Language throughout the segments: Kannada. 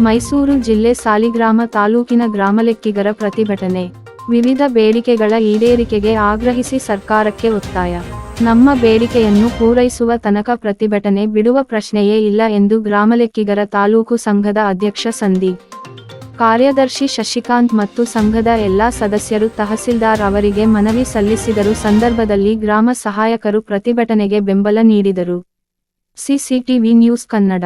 ಮೈಸೂರು ಜಿಲ್ಲೆ ಸಾಲಿಗ್ರಾಮ ತಾಲೂಕಿನ ಗ್ರಾಮಲೆಕ್ಕಿಗರ ಪ್ರತಿಭಟನೆ. ವಿವಿಧ ಬೇಡಿಕೆಗಳ ಈಡೇರಿಕೆಗೆ ಆಗ್ರಹಿಸಿ ಸರ್ಕಾರಕ್ಕೆ ಒತ್ತಾಯ. ನಮ್ಮ ಬೇಡಿಕೆಯನ್ನು ಪೂರೈಸುವ ತನಕ ಪ್ರತಿಭಟನೆ ಬಿಡುವ ಪ್ರಶ್ನೆಯೇ ಇಲ್ಲ ಎಂದು ಗ್ರಾಮಲೆಕ್ಕಿಗರ ತಾಲೂಕು ಸಂಘದ ಅಧ್ಯಕ್ಷ ಸಂದೀಪ್. ಕಾರ್ಯದರ್ಶಿ ಶಶಿಕಾಂತ್ ಮತ್ತು ಸಂಘದ ಎಲ್ಲಾ ಸದಸ್ಯರು ತಹಸೀಲ್ದಾರ್ ಅವರಿಗೆ ಮನವಿ ಸಲ್ಲಿಸಿದರು ಸಂದರ್ಭದಲ್ಲಿ ಗ್ರಾಮ ಸಹಾಯಕರು ಪ್ರತಿಭಟನೆಗೆ ಬೆಂಬಲ ನೀಡಿದರು. CCTV news Kannada.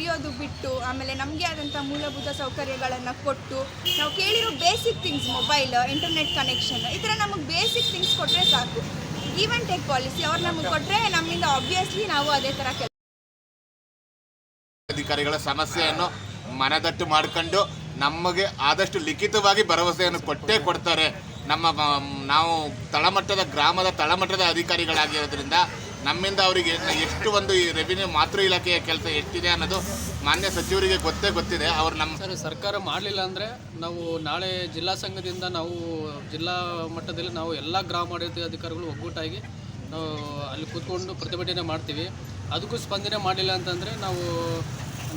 ಕರೆಯೋದು ಬಿಟ್ಟು ಆಮೇಲೆ ನಮಗೆ ಆದಂಥ ಮೂಲಭೂತ ಸೌಕರ್ಯಗಳನ್ನು ಕೊಟ್ಟು ನಾವು ಕೇಳಿರೋ basic things mobile internet connection ಈ ಥರ ನಮಗೆ ಬೇಸಿಕ್ ಥಿಂಗ್ಸ್ ಕೊಟ್ಟರೆ ಸಾಕು. ಈವನ್ ಟೆಕ್ ಪಾಲಿಸಿ ಅವ್ರು ನಮಗೆ ಕೊಟ್ಟರೆ ನಮ್ಮಿಂದ ಆಬ್ವಿಯಸ್ಲಿ ನಾವು ಅದೇ ಥರ ಕೆಲಸ ಅಧಿಕಾರಿಗಳ ಸಮಸ್ಯೆಯನ್ನು ಮನದಟ್ಟು ಮಾಡಿಕೊಂಡು ನಮಗೆ ಆದಷ್ಟು ಲಿಖಿತವಾಗಿ ಭರವಸೆಯನ್ನು ಕೊಟ್ಟೇ ಕೊಡ್ತಾರೆ. ನಮ್ಮ, ನಾವು ತಳಮಟ್ಟದ, ಗ್ರಾಮದ ತಳಮಟ್ಟದ ಅಧಿಕಾರಿಗಳಾಗಿರೋದ್ರಿಂದ ನಮ್ಮಿಂದ ಅವರಿಗೆ ಎಷ್ಟು ಒಂದು ಈ ರೆವಿನ್ಯೂ ಮಾತೃ ಇಲಾಖೆಯ ಕೆಲಸ ಎಷ್ಟಿದೆ ಅನ್ನೋದು ಮಾನ್ಯ ಸಚಿವರಿಗೆ ಗೊತ್ತೇ ಗೊತ್ತಿದೆ ಅವ್ರು ನಮ್ಮ ಸರ್, ಸರ್ಕಾರ ಮಾಡಲಿಲ್ಲ ಅಂದರೆ ನಾವು ನಾಳೆ ಜಿಲ್ಲಾ ಸಂಘದಿಂದ ನಾವು ಜಿಲ್ಲಾ ಮಟ್ಟದಲ್ಲಿ ನಾವು ಎಲ್ಲ ಗ್ರಾಮಾಡಳಿತ ಅಧಿಕಾರಿಗಳು ಒಗ್ಗೂಟಾಗಿ ನಾವು ಅಲ್ಲಿ ಕೂತ್ಕೊಂಡು ಪ್ರತಿಭಟನೆ ಮಾಡ್ತೀವಿ ಅದಕ್ಕೂ ಸ್ಪಂದನೆ ಮಾಡಲಿಲ್ಲ ಅಂತಂದರೆ ನಾವು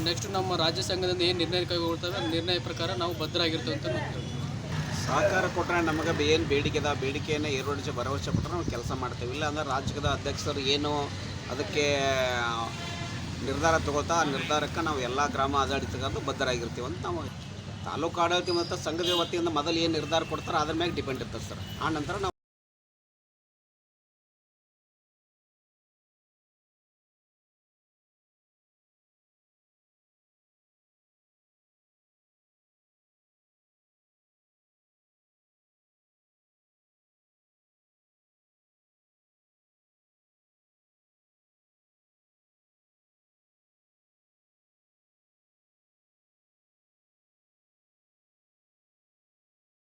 ನೆಕ್ಸ್ಟ್ ನಮ್ಮ ರಾಜ್ಯ ಸಂಘದಿಂದ ಏನು ನಿರ್ಣಯ ಕೈಗೊಳ್ತೇವೆ, ನಿರ್ಣಯ ಪ್ರಕಾರ ನಾವು ಭದ್ರಾಗಿರ್ತೇವೆ ಅಂತ. ಸಹಕಾರ ಕೊಟ್ಟರೆ ನಮಗೆ ಏನು ಬೇಡಿಕೆ ಅದ? ಬೇಡಿಕೆಯನ್ನು ಈರೋಡಿಸಿ ಭರವಸೆ ಕೊಟ್ಟರೆ ನಾವು ಕೆಲಸ ಮಾಡ್ತೇವೆ. ಇಲ್ಲ ಅಂದ್ರೆ ರಾಜ್ಯದ ಅಧ್ಯಕ್ಷರು ಏನು ಅದಕ್ಕೆ ನಿರ್ಧಾರ ತಗೋತಾ ಆ ನಿರ್ಧಾರಕ್ಕೆ ನಾವು ಎಲ್ಲ ಗ್ರಾಮ ಆಡಳಿತಗಾರರು ಬದ್ಧರಾಗಿರ್ತೀವಿ ಅಂತ ನಾವು ತಾಲೂಕು ಆಡಳಿತ ಮತ್ತು ಸಂಘದ ವತಿಯಿಂದ ಮೊದಲು ಏನು ನಿರ್ಧಾರ ಕೊಡ್ತಾರೆ ಅದ್ರ ಮ್ಯಾಗೆ ಡಿಪೆಂಡ್ ಇರ್ತದೆ ಸರ್. ಆ ನಂತರ ನಾವು